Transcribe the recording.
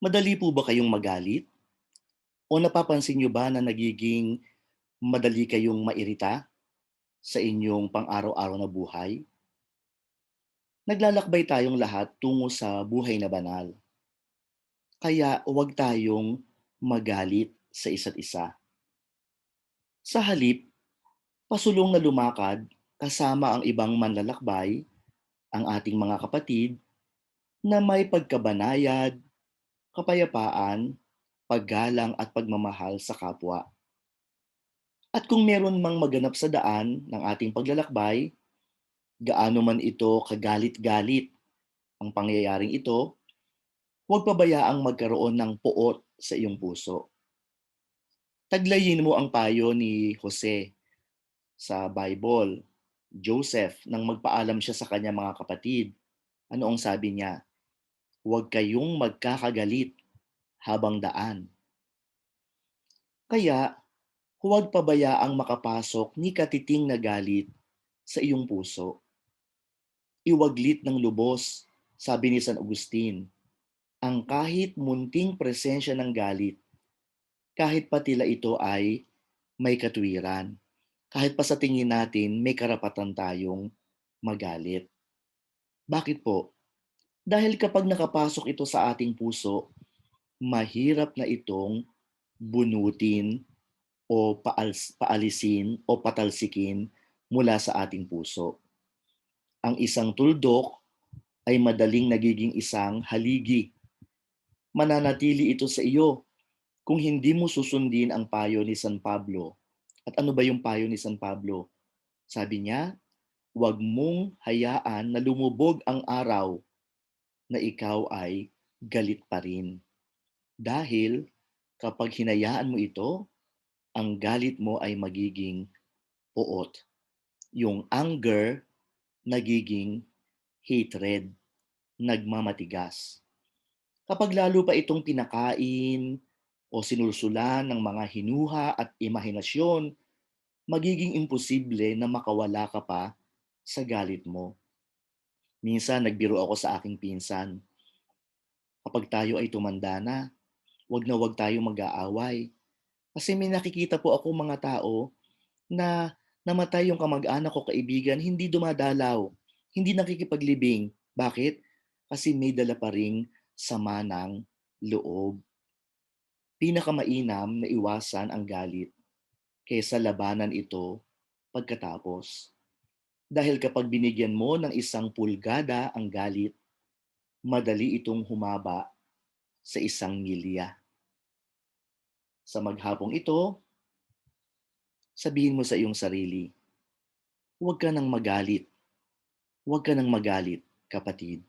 Madali po ba kayong magalit? O napapansin niyo ba na nagiging madali kayong mairita sa inyong pang-araw-araw na buhay? Naglalakbay tayong lahat tungo sa buhay na banal. Kaya huwag tayong magalit sa isa't isa. Sa halip, pasulong na lumakad kasama ang ibang manlalakbay, ang ating mga kapatid, na may pagkabanayad, kapayapaan, paggalang at pagmamahal sa kapwa. At kung meron mang maganap sa daan ng ating paglalakbay, gaano man ito kagalit-galit ang pangyayaring ito, huwag pabayaang magkaroon ng puot sa iyong puso. Taglayin mo ang payo ni Jose sa Bible, Joseph, nang magpaalam siya sa kanya mga kapatid. Ano ang sabi niya? Huwag kayong magkakagalit habang daan. Kaya, huwag pabayaang makapasok ni katiting na galit sa iyong puso. Iwaglit ng lubos, sabi ni San Agustin, ang kahit munting presensya ng galit, kahit pa tila ito ay may katwiran, kahit pa sa tingin natin may karapatan tayong magalit. Bakit po? Dahil kapag nakapasok ito sa ating puso, mahirap na itong bunutin o paals, paalisin o patalsikin mula sa ating puso. Ang isang tuldok ay madaling nagiging isang haligi. Mananatili ito sa iyo kung hindi mo susundin ang payo ni San Pablo. At ano ba yung payo ni San Pablo? Sabi niya, huwag mong hayaan na lumubog ang araw na ikaw ay galit pa rin. Dahil kapag hinayaan mo ito, ang galit mo ay magiging puot. Yung anger, nagiging hatred, nagmamatigas. Kapag lalo pa itong pinakain o sinulsulan ng mga hinuha at imahinasyon, magiging imposible na makawala ka pa sa galit mo. Minsan nagbiro ako sa aking pinsan. Kapag tayo ay tumanda na, wag na wag tayo mag-aaway. Kasi may nakikita po ako mga tao na namatay yung kamag-anak ko kaibigan, hindi dumadalaw, hindi nakikipaglibing. Bakit? Kasi may dala pa ring sama ng loob. Pinakamainam na iwasan ang galit kaysa labanan ito pagkatapos. Dahil kapag binigyan mo ng isang pulgada ang galit, madali itong humaba sa isang milya. Sa maghapong ito, sabihin mo sa iyong sarili, huwag ka nang magalit. Huwag ka nang magalit, kapatid.